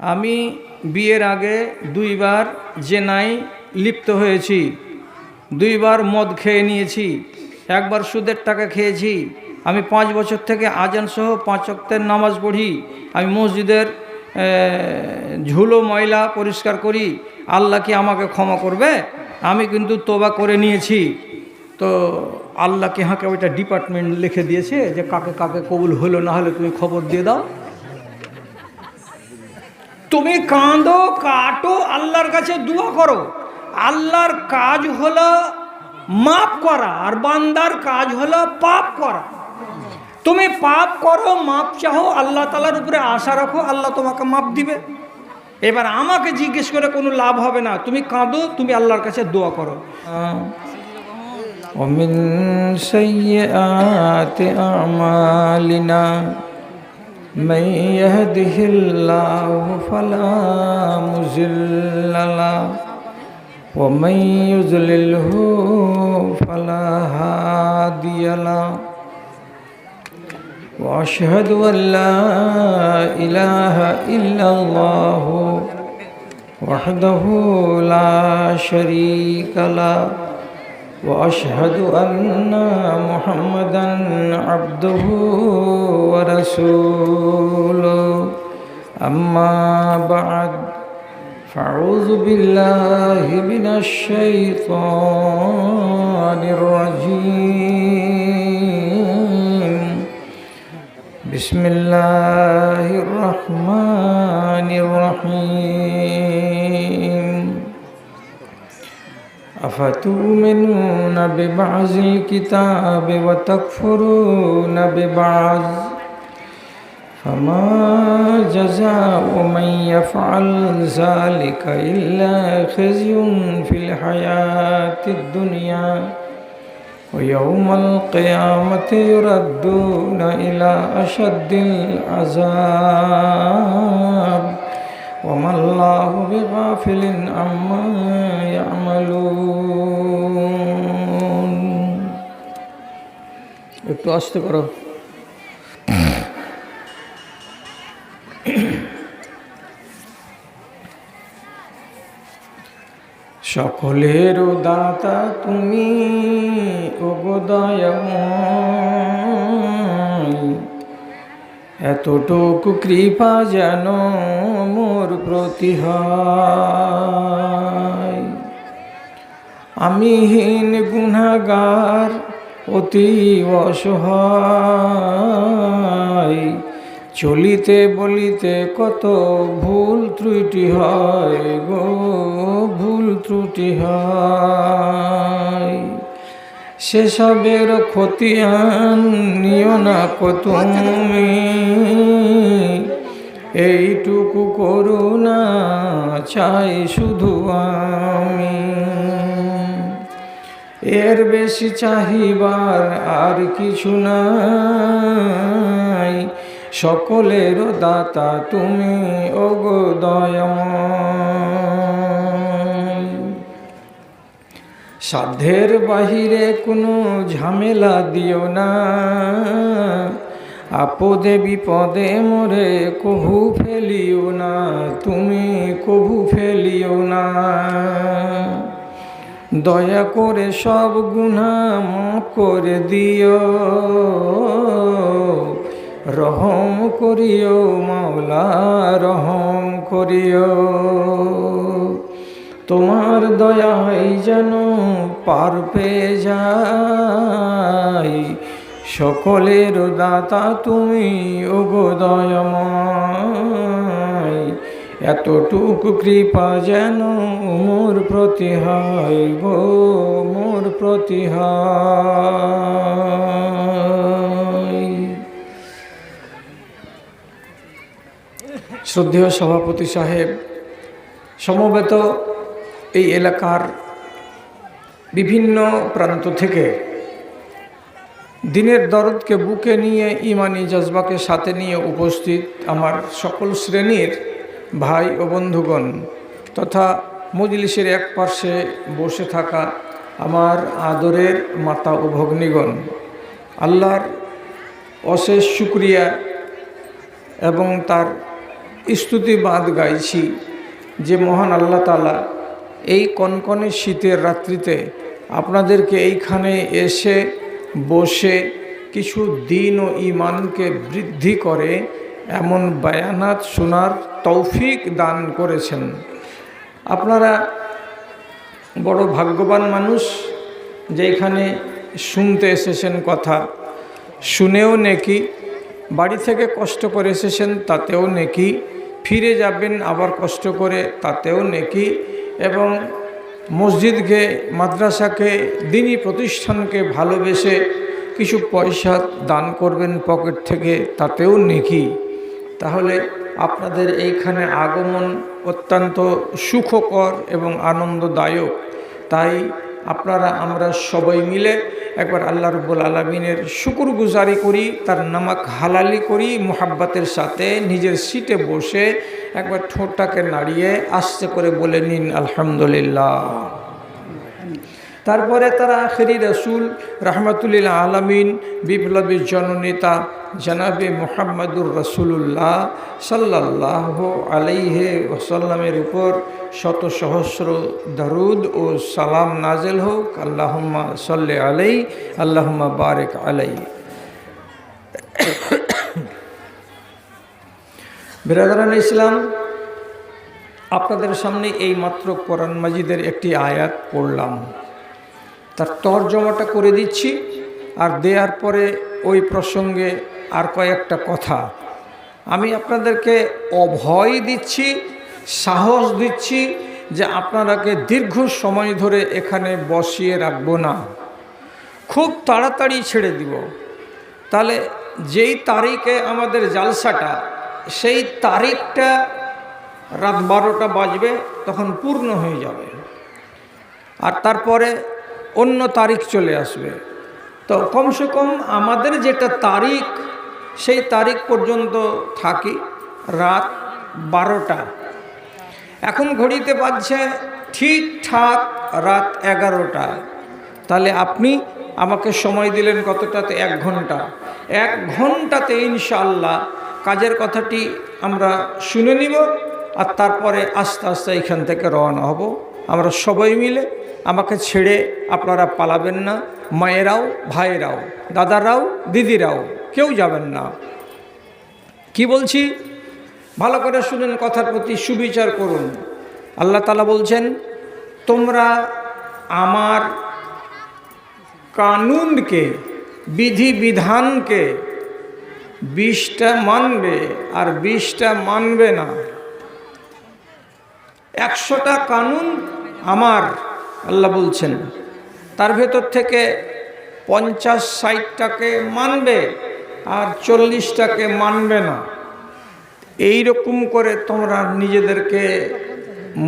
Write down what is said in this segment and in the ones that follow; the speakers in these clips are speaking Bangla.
আমি বিয়ের আগে দুইবার জেনাই লিপ্ত হয়েছি। দুইবার মদ খেয়ে নিয়েছি। একবার সুদের টাকা খেয়েছি। আমি পাঁচ বছর থেকে আজান সহ পাঁচ অক্তের নামাজ পড়ি। আমি মসজিদের ঝুলো ময়লা পরিষ্কার করি। আল্লাহ কি আমাকে ক্ষমা করবে? আমি কিন্তু তোবা করে নিয়েছি। তো আল্লাহকে হাঁকে ওইটা ডিপার্টমেন্ট লিখে দিয়েছে যে কাকে কাকে কবুল হলো না হলে তুমি খবর দিয়ে দাও। তুমি কাঁদো কাটো আল্লাহর কাছে দোয়া করো আল্লাহর কাজ হলো মাপ করা আর বান্দার কাজ হলো পাপ করা তুমি পাপ করো মাপ চাহো আল্লাহ তালার উপরে আশা রাখো আল্লাহ তোমাকে মাপ দিবে এবার আমাকে জিজ্ঞেস করে কোনো লাভ হবে না তুমি কাঁদো তুমি আল্লাহর কাছে দোয়া করো ومن سيئات أعمالنا من يهده الله فلا مضل له ومن يضلله فلا هادي له واشهد ان لا اله الا الله وحده لا شريك له واشهد ان محمدا عبده ورسوله اما بعد فاعوذ بالله من الشيطان الرجيم بسم الله الرحمن الرحيم أفتؤمنون ببعض الكتاب وتكفرون ببعض؟ فما جزاء من يفعل ذلك إلا خزي في الحياة الدنيا. ويوم القيامة يردون إلى أشد العذاب. وما الله بغافل عما يعملون একটু আস্তে করো সকলের দাতা তুমি ওগোদয়ময় এতটুকু কৃপা যেন মোর প্রতি আমি হীন গুণাগার অতি অসহায়। চলিতে বলিতে কত ভুল ত্রুটি হয় গো ভুল ত্রুটি হয়। সেসবের খতিয়ান নিও না কত তুমি। এইটুকু করুণা চাই শুধু আমি। এর বেশি চাহিবার আর কিছু নাই। সকলের দাতা তুমি, ওগো দয়াময়। সাধ্যের বাহিরে কোনো ঝামেলা দিও না। আপদে বিপদে মোরে কভু ফেলিও না, তুমি কভু ফেলিও না। দয়া করে সব গুণা মাফ করে দিও, রহম করিও, মাওলা রহম করিও। তোমার দয়াই যেন পার পেয়ে যাই সকলের দাতা তুমি, ওগো দয়াময়। এতটুকু কৃপা যেন মোর প্রতি হয় গো, মোর প্রতিহা শ্রদ্ধেয় সভাপতি সাহেব, সমবেত এই এলাকার বিভিন্ন প্রান্ত থেকে দিনের দরদকে বুকে নিয়ে ইমানি জজবাকে সাথে নিয়ে উপস্থিত আমার সকল শ্রেণির ভাই ও বন্ধুগণ তথা মজলিসের এক পার্শ্বে বসে থাকা আমার আদরের মাতা ও ভগ্নীগণ, আল্লাহর অশেষ শুক্রিয়া এবং তার স্তুতি স্তুতিবাদ গাইছি যে মহান আল্লাহ তালা এই কনকনে শীতের রাত্রিতে আপনাদেরকে এইখানে এসে বসে কিছু দিন ও ইমানকে বৃদ্ধি করে এমন বায়ানাত শোনার তৌফিক দান করেছেন। আপনারা বড় ভাগ্যবান মানুষ যে এখানে শুনতে এসেছেন কথা। শুনেও নেকি, বাড়ি থেকে কষ্ট করে এসেছেন তাতেও নেকি, ফিরে যাবেন আবার কষ্ট করে তাতেও নেকি এবং মসজিদকে, মাদ্রাসাকে দিনই প্রতিষ্ঠানকে ভালোবেসে কিছু পয়সা দান করবেন পকেট থেকে, তাতেও নেকি। তাহলে আপনাদের এইখানে আগমন অত্যন্ত সুখকর এবং আনন্দদায়ক। তাই আপনারা, আমরা সবাই মিলে একবার আল্লাহ রব্বুল আলমিনের শুকুর গুজারি করি, তার নামাক হালালি করি, মোহাব্বাতের সাথে নিজের সিটে বসে একবার ঠোঁটটাকে নাড়িয়ে আস্তে করে বলে নিন, আলহামদুলিল্লাহ। তারপরে তারা আখেরি রসুল রহমতুল্লাহ আলমিন, বিপ্লবী জননেতা জনাবে মোহাম্মদুর রসুল্লাহ সাল্লাহ আলাইহে ওসাল্লামের উপর শত সহস্র দরুদ ও সালাম নাজেল হোক। আল্লাহম্মা সাল্লে আলাই আল্লাহম্মা বারেক আলাই বিরাদারান ইসলাম, আপনাদের সামনে এই মাত্র কোরআন মাজিদের একটি আয়াত পড়লাম। তার তর্জমাটা করে দিচ্ছি, আর দেওয়ার পরে ওই প্রসঙ্গে আর কয়েকটা কথা। আমি আপনাদেরকে অভয় দিচ্ছি, সাহস দিচ্ছি যে আপনারাকে দীর্ঘ সময় ধরে এখানে বসিয়ে রাখব না। খুব তাড়াতাড়ি ছেড়ে দিব। তাহলে যেই তারিখে আমাদের জালসাটা, সেই তারিখটা রাত বারোটা বাজবে, তখন পূর্ণ হয়ে যাবে। আর তারপরে অন্য তারিখ চলে আসবে। তো কমসে কম আমাদের যেটা তারিখ, সেই তারিখ পর্যন্ত থাকি রাত বারোটা। এখন ঘড়িতে বাজছে ঠিকঠাক রাত এগারোটা। তাহলে আপনি আমাকে সময় দিলেন কতটাতে? এক ঘণ্টা। এক ঘন্টাতে ইনশাল্লাহ কাজের কথাটি আমরা শুনে নিব আর তারপরে আস্তে আস্তে এখান থেকে রওনা হব। আমরা সবাই মিলে আমাকে ছেড়ে আপনারা পালাবেন না, মায়েরাও, ভাইয়েরাও, দাদারাও, দিদিরাও, কেউ যাবেন না। কি বলছি? ভালো করে শুনেন কথার প্রতি সুবিচার করুন। আল্লাহ তালা বলছেন, তোমরা আমার কানুনকে বিধি বিধানকে বিশটা মানবে আর বিশটা মানবে না। একশোটা কানুন আমার আল্লাহ বলছেন, তার ভেতর থেকে পঞ্চাশ ষাটটাকে মানবে আর চল্লিশটাকে মানবে না। এই রকম করে তোমরা নিজেদেরকে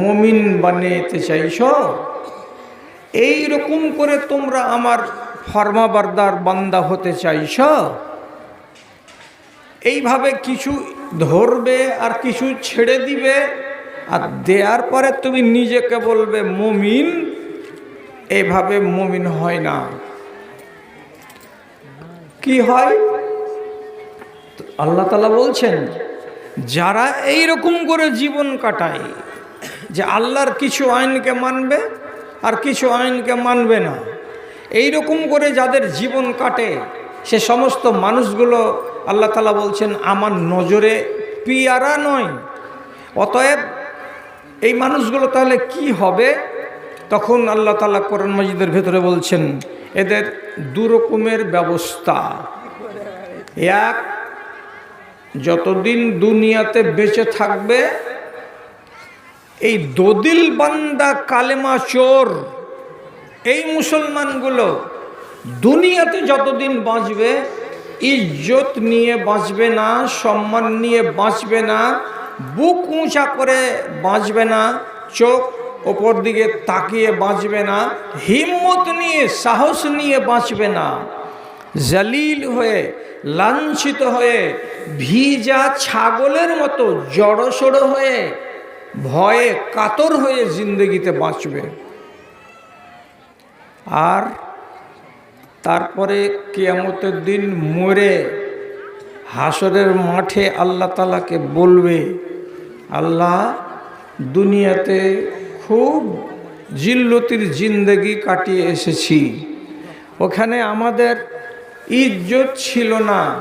মমিন বানিয়েতে চাইছ? এই রকম করে তোমরা আমার ফর্মাবারদার বান্দা হতে চাইছ? এইভাবে কিছু ধরবে আর কিছু ছেড়ে দিবে, আর দেওয়ার পরে তুমি নিজেকে বলবে মমিন এভাবে মমিন হয় না। কি হয়? আল্লাহ তালা বলছেন, যারা এই রকম করে জীবন কাটায় যে আল্লাহর কিছু আইনকে মানবে আর কিছু আইনকে মানবে না এই রকম করে যাদের জীবন কাটে, সে সমস্ত মানুষগুলো আল্লাহ তালা বলছেন, আমার নজরে পিয়ারা নয়। অতএব এই মানুষগুলো তাহলে কি হবে? তখন আল্লাহ তালা কোরআন মজিদের ভেতরে বলছেন, এদের দুরকমের ব্যবস্থা। এক, যতদিন দুনিয়াতে বেঁচে থাকবে, এই দদিল বান্দা কালেমা চোর, এই মুসলমানগুলো দুনিয়াতে যতদিন বাঁচবে, ইজ্জত নিয়ে বাঁচবে না, সম্মান নিয়ে বাঁচবে না, বুক উঁচা করে বাঁচবে না, চোখ ওপর দিকে তাকিয়ে বাঁচবে না, হিম্মত নিয়ে, সাহস নিয়ে বাঁচবে না। জালিল হয়ে, লাঞ্ছিত হয়ে, ভিজা ছাগলের মতো জড়সড়ো হয়ে, ভয়ে কাতর হয়ে জিন্দগিতে বাঁচবে। আর তারপরে কেয়ামতের দিন মরে হাসরের মাঠে আল্লাহ তালাকে বলবে, আল্লাহ দুনিয়াতে খুব জিল্লতির জিন্দগি কাটিয়ে এসেছি। ওখানে আমাদের ইজ্জত ছিল না।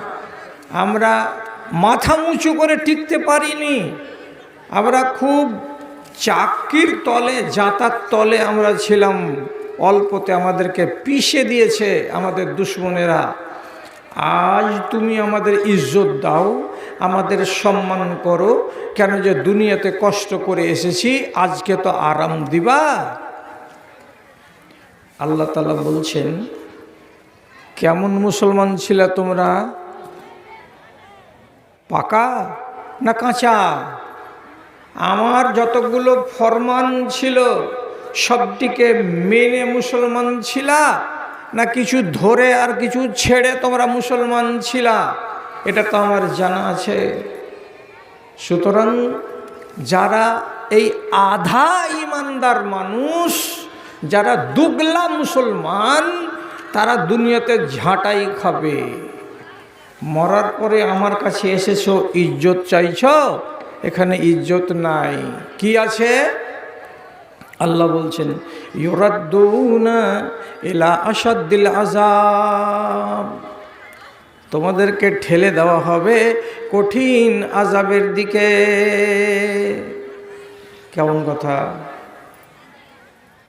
আমরা মাথা উঁচু করে টিকতে পারিনি। আমরা খুব চাকির তলে জাতার তলে আমরা ছিলাম। অল্পতে আমাদেরকে পিষে দিয়েছে আমাদের দুশ্মনেরা। আজ তুমি আমাদের ইজ্জত দাও, আমাদের সম্মান করো। কেন যে দুনিয়াতে কষ্ট করে এসেছি, আজকে তো আরাম দিবা। আল্লাহ তালা বলছেন, কেমন মুসলমান ছিল তোমরা? পাকা না কাঁচা? আমার যতগুলো ফরমান ছিল, সবটিকে মেনে মুসলমান ছিলা। না কিছু ধরে আর কিছু ছেড়ে তোমরা মুসলমান ছিলা, এটা তো আমার জানা আছে। সুতরাং যারা এই আধা ইমানদার মানুষ, যারা দুগলা মুসলমান, তারা দুনিয়াতে ঝাঁটাই খাবে। মরার পরে আমার কাছে এসেছ, ইজ্জত চাইছ? এখানে ইজ্জত নাই। কি আছে? আল্লাহ বলছেন, ইউরাদ্দুনা ইলা আসাদ্দিল আজাব তোমাদেরকে ঠেলে দেওয়া হবে কঠিন আজাবের দিকে। কেমন কথা?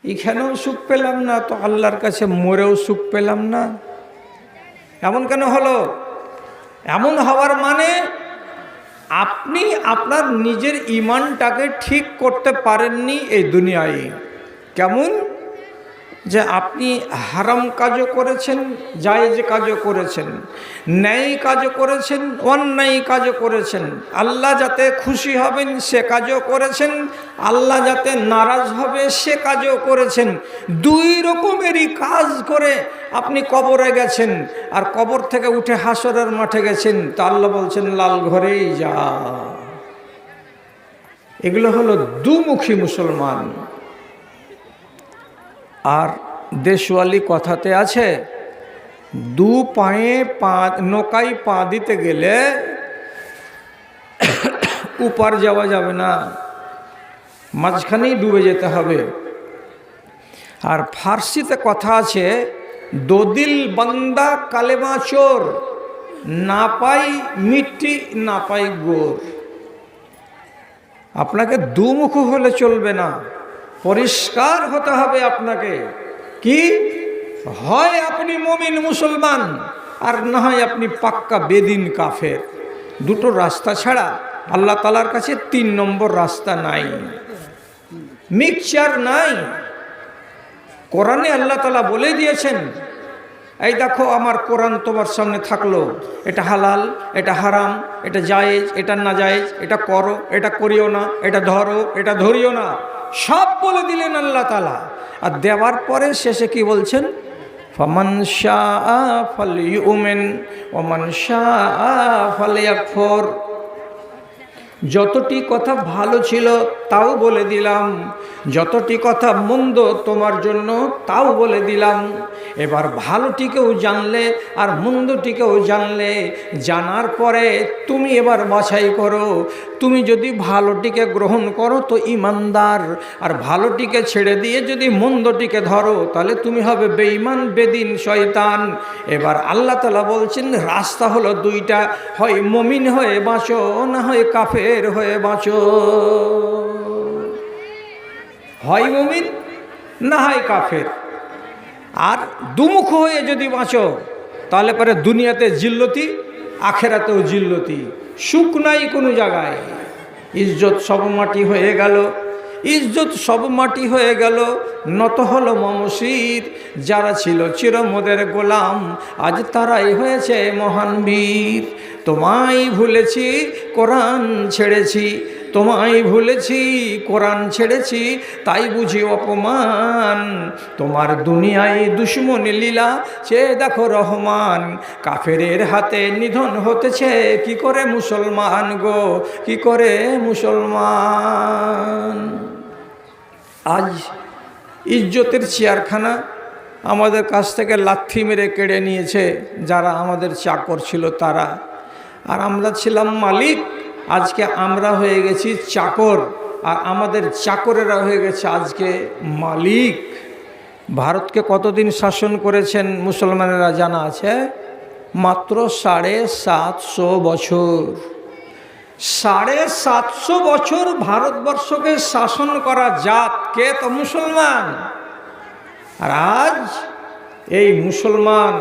এখানেও সুখ পেলাম না, তো আল্লাহর কাছে মরেও সুখ পেলাম না। এমন কেন হলো? এমন হওয়ার মানে আপনি আপনার নিজের ইমানটাকে ঠিক করতে পারেননি এই দুনিয়ায়। কেমন? যে আপনি হারাম কাজও করেছেন, জায়েজ কাজও করেছেন, ন্যায় কাজও করেছেন, অন্যায় কাজও করেছেন। আল্লাহ যাতে খুশি হবেন, সে কাজও করেছেন। আল্লাহ যাতে নারাজ হবে, সে কাজও করেছেন। দুই রকমেরই কাজ করে আপনি কবরে গেছেন আর কবর থেকে উঠে হাসরের মাঠে গেছেন। তা আল্লাহ বলছেন, লাল ঘরেই যা। এগুলো হলো দুমুখী মুসলমান। আর দেশওয়ালি কথাতে আছে, দু পায়ে পা, নৌকায় পা দিতে গেলে উপার যাওয়া যাবে না, মাঝখানেই ডুবে যেতে হবে। আর ফার্সিতে কথা আছে, দদিল বান্দা কালেমা চোর, না পাই মিট্টি, না পাই গোর। আপনাকে দুমুখ হলে চলবে না। পরিষ্কার হতে হবে আপনাকে। কি? হয় আপনি মমিন মুসলমান, আর না হয় আপনি পাক্কা বেদিন কাফের। দুটো রাস্তা ছাড়া আল্লাহ তালার কাছে তিন নম্বর রাস্তা নাই। মিক্সচার নাই। কোরআনে আল্লাহ তালা বলে দিয়েছেন, এই দেখো, আমার কোরআন তোমার সামনে থাকল। এটা হালাল, এটা হারাম, এটা জায়েজ, এটা না জায়েজ এটা করো, এটা করিও না, এটা ধরো, এটা ধরিও না। সব বলে দিলেন আল্লাহ তালা আর দেওয়ার পরে শেষে কি বলছেন? ফমান শাহ ফল ইউমেন শাহ ইয়াকফর যতটি কথা ভালো ছিল তাও বলে দিলাম, যতটি কথা মন্দ তোমার জন্য তাও বলে দিলাম। এবার ভালোটিকেও জানলে আর মন্দটিকেও জানলে, জানার পরে তুমি এবার বাছাই করো। তুমি যদি ভালোটিকে গ্রহণ করো তো ইমানদার, আর ভালোটিকে ছেড়ে দিয়ে যদি মন্দটিকে ধরো, তাহলে তুমি হবে বেঈমান, বেদিন, শয়তান। এবার আল্লাহ তালা বলছেন, রাস্তা হলো দুইটা, হয় মমিন হয়ে বাঁচো, না হয় কাফের হয়ে বাঁচো। হয় মমিন, না হয় কাফের। আর দুমুখ হয়ে যদি বাঁচো, তাহলে পরে দুনিয়াতে জিল্লতি, আখেরাতেও জিল্লতি। সুখ নাই কোনো জায়গায়। ইজ্জত সব মাটি হয়ে গেল। ইজ্জত সব মাটি হয়ে গেল। নত হলো মমশির যারা ছিল চিরমদের গোলাম, আজ তারাই হয়েছে মহান বীর। তোমায় ভুলেছি, কোরআন ছেড়েছি তোমায় ভুলেছি, কোরআন ছেড়েছি, তাই বুঝি অপমান। তোমার দুনিয়ায় দুশ্মন লীলা, সে দেখো রহমান। কাফেরের হাতে নিধন হতেছে, কি করে মুসলমান গো, কি করে মুসলমান? আজ ইজ্জতের চেয়ারখানা আমাদের কাছ থেকে লাথি মেরে কেড়ে নিয়েছে, যারা আমাদের চাকর ছিল তারা। আর আমরা ছিলাম মালিক। আজকে আমরা হয়ে গেছি চাকর, আর আমাদের চাকরেরা হয়ে গেছে আজকে মালিক। ভারতকে কতদিন শাসন করেছেন মুসলমানেরা জানা আছে? মাত্র সাড়ে সাতশো বছর। সাড়ে সাতশো বছর ভারতবর্ষকে শাসন করা জাত কে তো মুসলমান? আর আজ এই মুসলমান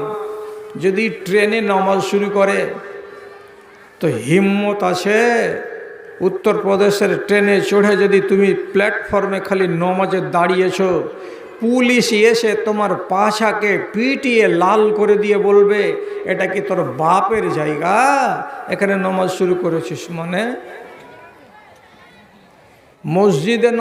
যদি ট্রেনে নামাজ শুরু করে তো হিম্মত আছে? উত্তরপ্রদেশের ট্রেনে চড়ে যদি তুমি প্ল্যাটফর্মে খালি নমাজে দাঁড়িয়েছ, পুলিশ এসে তোমার পাছাকে পিটিয়ে লাল করে দিয়ে বলবে, এটা কি তোর বাপের জায়গা? এখানে নমাজ শুরু করেছিস মানে? মসজিদে